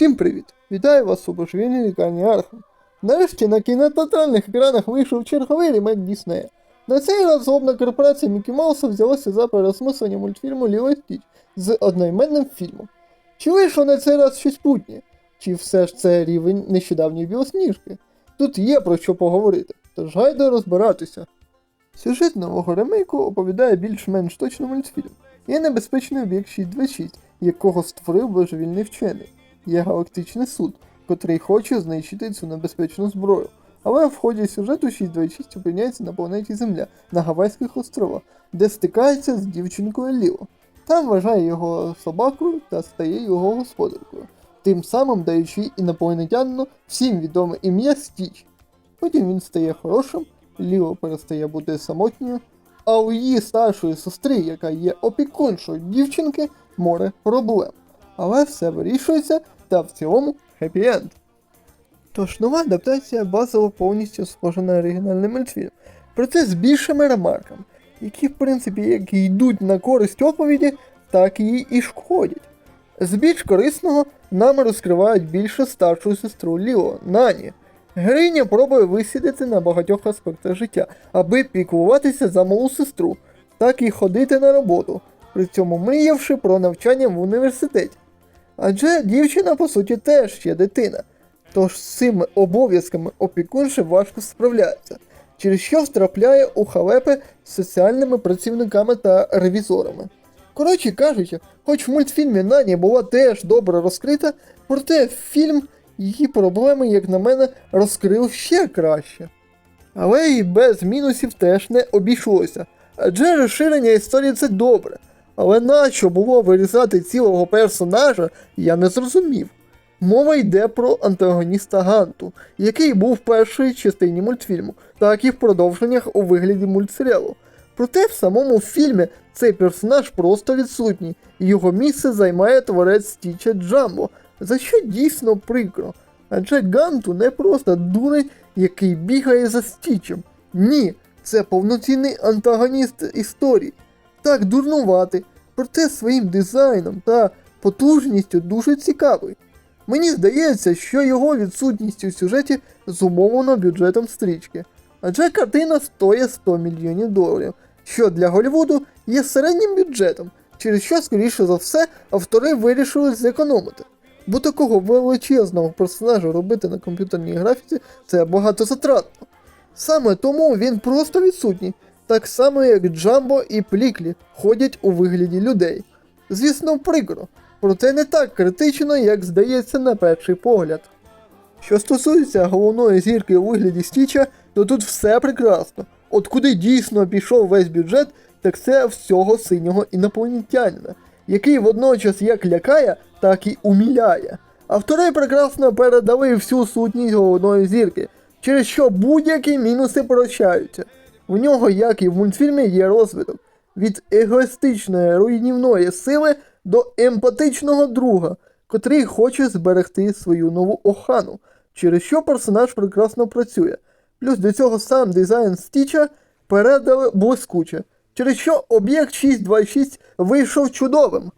Всім привіт! Вітаю вас у божевільній лікарні Архам. Нарешті на кінотеатральних екранах вийшов черговий ремейк Діснея. На цей раз злобна корпорація Мікі Мауса взялася за переосмислення мультфільму Ліло і Стіч з одноіменним фільмом. Чи вийшло на цей раз щось путнє? Чи все ж це рівень нещодавньої білосніжки? Тут є про що поговорити, тож гайда розбиратися. Сюжет нового ремейку оповідає більш-менш точно мультфільм. Є небезпечний об'єкт 626, якого створив божевільний вчений. Є галактичний суд, котрий хоче знищити цю небезпечну зброю. Але в ході сюжету 626 опиняється на планеті Земля на Гавайських островах, де стикається з дівчинкою Ліло. Там вважає його собакою та стає його господаркою, тим самим даючи інопланетянину всім відоме ім'я Стіч. Потім він стає хорошим, Ліло перестає бути самотньою, а у її старшої сестри, яка є опікуншою дівчинки, море проблем. Але все вирішується та в цілому хеппі-енд. Тож нова адаптація базово повністю схожа на оригінальний мультфільм, проте з більшими ремарками, які в принципі як йдуть на користь оповіді, так і і шкодять. З більш корисного нам розкривають більше старшу сестру Ліо, Нані. Героїня пробує висідати на багатьох аспектах життя, аби піклуватися за малу сестру, так і ходити на роботу, при цьому мріявши про навчання в університеті. Адже дівчина, по суті, теж ще дитина, тож з цими обов'язками опікунши важко справляється, через що втрапляє у халепи з соціальними працівниками та ревізорами. Коротше кажучи, хоч в мультфільмі Нані була теж добре розкрита, проте фільм її проблеми, як на мене, розкрив ще краще. Але і без мінусів теж не обійшлося. Адже розширення історії це добре. Але нащо було вирізати цілого персонажа, я не зрозумів. Мова йде про антагоніста Ганту, який був в першій частині мультфільму, так і в продовженнях у вигляді мультсеріалу. Проте в самому фільмі цей персонаж просто відсутній, і його місце займає творець Стіча Джамбо, за що дійсно прикро. Адже Ганту не просто дурень, який бігає за Стічем. Ні, це повноцінний антагоніст історії. Так дурнувати, проте своїм дизайном та потужністю дуже цікавий. Мені здається, що його відсутність у сюжеті зумовлено бюджетом стрічки, адже картина стоїть 100 мільйонів доларів, що для Голлівуду є середнім бюджетом, через що, скоріше за все, автори вирішили зекономити. Бо такого величезного персонажа робити на комп'ютерній графіці це багато затратно. Саме тому він просто відсутній, так само як Джамбо і Пліклі ходять у вигляді людей. Звісно, прикро, проте не так критично, як здається на перший погляд. Що стосується головної зірки у вигляді Стіча, то тут все прекрасно. От куди дійсно пішов весь бюджет, так це всього синього інопланетянина, який водночас як лякає, так і уміляє. Автори прекрасно передали всю сутність головної зірки, через що будь-які мінуси прощаються. В нього, як і в мультфільмі, є розвиток від егоїстичної руйнівної сили до емпатичного друга, котрий хоче зберегти свою нову охану, через що персонаж прекрасно працює. Плюс до цього сам дизайн Стіча передали блискуче, через що об'єкт 626 вийшов чудовим.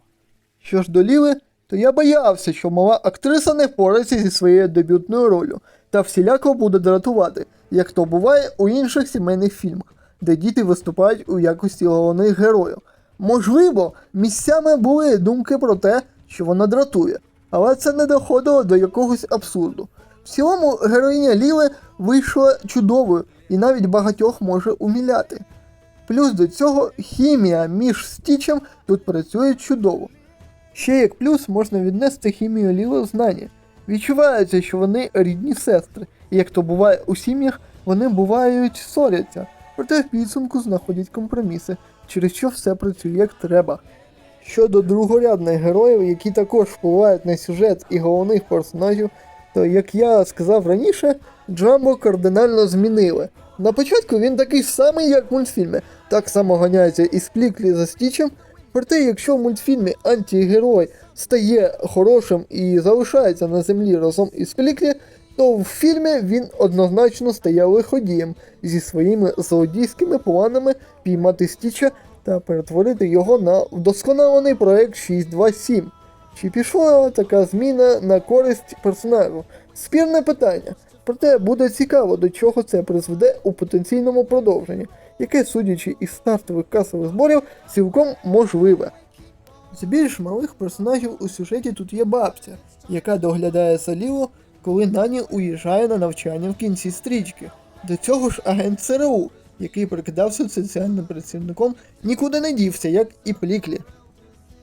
Що ж до Ліли, то я боявся, що мала актриса не впорається зі своєю дебютною ролью та всіляко буде дратувати, як то буває у інших сімейних фільмах, де діти виступають у якості головних героїв. Можливо, місцями були думки про те, що вона дратує, але це не доходило до якогось абсурду. В цілому героїня Ліли вийшла чудовою і навіть багатьох може уміляти. Плюс до цього хімія між стічем тут працює чудово. Ще як плюс можна віднести хімію Ліло знання. Відчувається, що вони рідні сестри, і як то буває у сім'ях, вони бувають ссоряться, проте в підсумку знаходять компроміси, через що все працює як треба. Щодо другорядних героїв, які також впливають на сюжет і головних персонажів, то як я сказав раніше, Джамбо кардинально змінили. На початку він такий самий, як в мультфільмі, так само ганяється із Пліклі за Стічем. Проте, якщо в мультфільмі антигерой стає хорошим і залишається на землі разом із Пліклі, то в фільмі він однозначно стає лиходієм зі своїми злодійськими планами піймати Стіча та перетворити його на вдосконалений проект 627. Чи пішла така зміна на користь персонажу? Спірне питання. Проте буде цікаво, до чого це призведе у потенційному продовженні, яке, судячи із стартових касових зборів, цілком можливе. З більш малих персонажів у сюжеті тут є бабця, яка доглядає за Ліло, коли Нані уїжджає на навчання в кінці стрічки. До цього ж агент ЦРУ, який прикидався соціальним працівником, нікуди не дівся, як і Пліклі.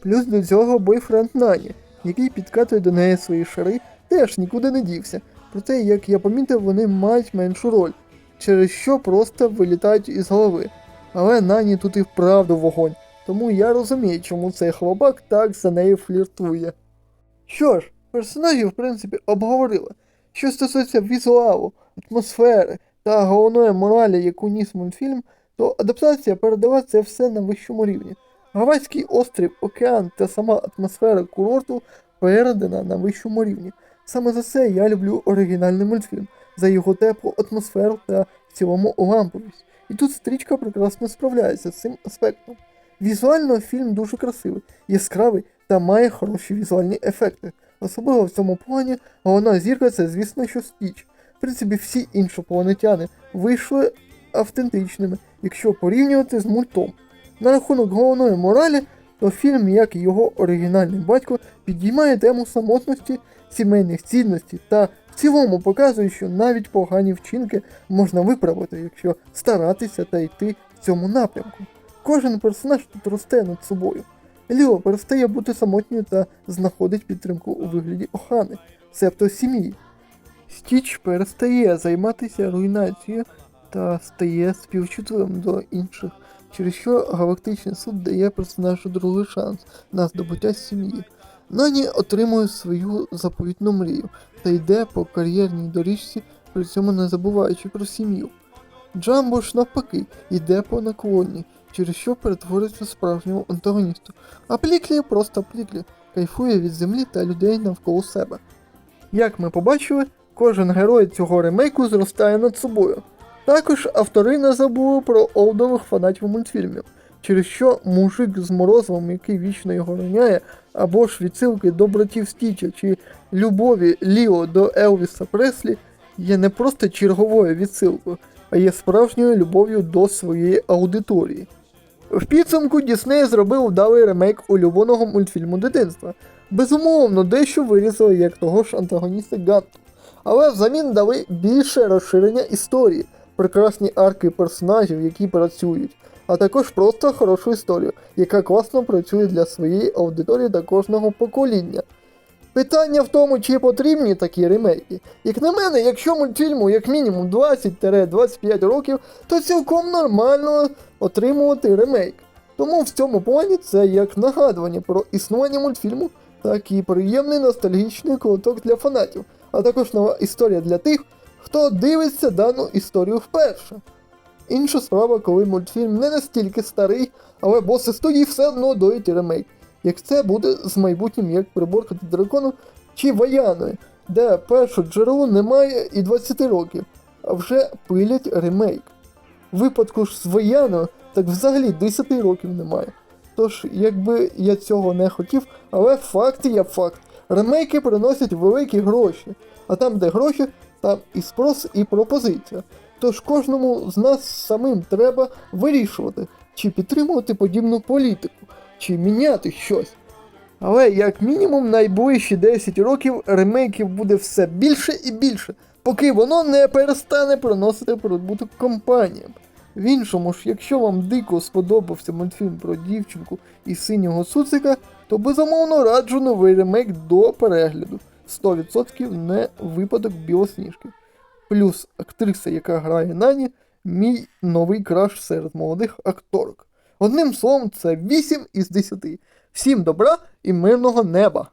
Плюс до цього бойфренд Нані, який підкатує до неї свої шари, теж нікуди не дівся. Проте, як я помітив, вони мають меншу роль, через що просто вилітають із голови. Але Нані тут і вправду вогонь, тому я розумію, чому цей хлопак так за нею фліртує. Що ж, персонажів, в принципі, обговорили. Що стосується візуалу, атмосфери та головної моралі, яку ніс мультфільм, то адаптація передала це все на вищому рівні. Гавайський острів, океан та сама атмосфера курорту передана на вищому рівні. Саме за це я люблю оригінальний мультфільм, за його теплу атмосферу та в цілому ламповість. І тут стрічка прекрасно справляється з цим аспектом. Візуально фільм дуже красивий, яскравий та має хороші візуальні ефекти. Особливо в цьому плані головна зірка це, звісно, що Стіч. В принципі, всі іншопланетяни вийшли автентичними, якщо порівнювати з мультом. На рахунок головної моралі, то фільм, як і його оригінальний батько, підіймає тему самотності, сімейних цінностей та в цілому показує, що навіть погані вчинки можна виправити, якщо старатися та йти в цьому напрямку. Кожен персонаж тут росте над собою. Ліо перестає бути самотньою та знаходить підтримку у вигляді охани, себто сім'ї. Стіч перестає займатися руйнацією та стає співчутливим до інших, через що галактичний суд дає персонажу другий шанс на здобуття сім'ї. Нані отримує свою заповітну мрію та йде по кар'єрній доріжці, при цьому не забуваючи про сім'ю. Джамбо ж навпаки йде по наклонні, через що перетворюється в справжнього антагоністу, а Пліклі просто Пліклі, кайфує від землі та людей навколо себе. Як ми побачили, кожен герой цього ремейку зростає над собою. Також автори не забули про олдових фанатів мультфільмів, через що мужик з морозивом, який вічно його роняє, або ж відсилки до братів Стіча чи любові Ліо до Елвіса Преслі є не просто черговою відсилкою, а є справжньою любов'ю до своєї аудиторії. В підсумку Дісней зробив вдалий ремейк улюбленого мультфільму дитинства. Безумовно, дещо вирізали як того ж антагоніста Ганту, але взамін дали більше розширення історії, прекрасні арки персонажів, які працюють, а також просто хорошу історію, яка класно працює для своєї аудиторії та кожного покоління. Питання в тому, чи потрібні такі ремейки. Як на мене, якщо мультфільму як мінімум 20-25 років, то цілком нормально отримувати ремейк. Тому в цьому плані це як нагадування про існування мультфільму, так і приємний ностальгічний колоток для фанатів, а також нова історія для тих, хто дивиться дану історію вперше. Інша справа, коли мультфільм не настільки старий, але боси студії все одно доють ремейк. Як це буде з майбутнім як приборка до дракону чи Ваяною, де перше джерело немає і 20 років, а вже пилять ремейк. В випадку ж з Вояною, так взагалі 10 років немає. Тож, якби я цього не хотів, але факт є факт. Ремейки приносять великі гроші, а там, де гроші, там і спрос, і пропозиція. Тож кожному з нас самим треба вирішувати, чи підтримувати подібну політику, чи міняти щось. Але як мінімум найближчі 10 років ремейків буде все більше і більше, поки воно не перестане приносити прибуток компаніям. В іншому ж, якщо вам дико сподобався мультфільм про дівчинку і синього цуцика, то безумовно раджу новий ремейк до перегляду. 100% не випадок білосніжки. Плюс актриса, яка грає Нані, мій новий краш серед молодих акторок. Одним словом, це 8 із 10. Всім добра і мирного неба!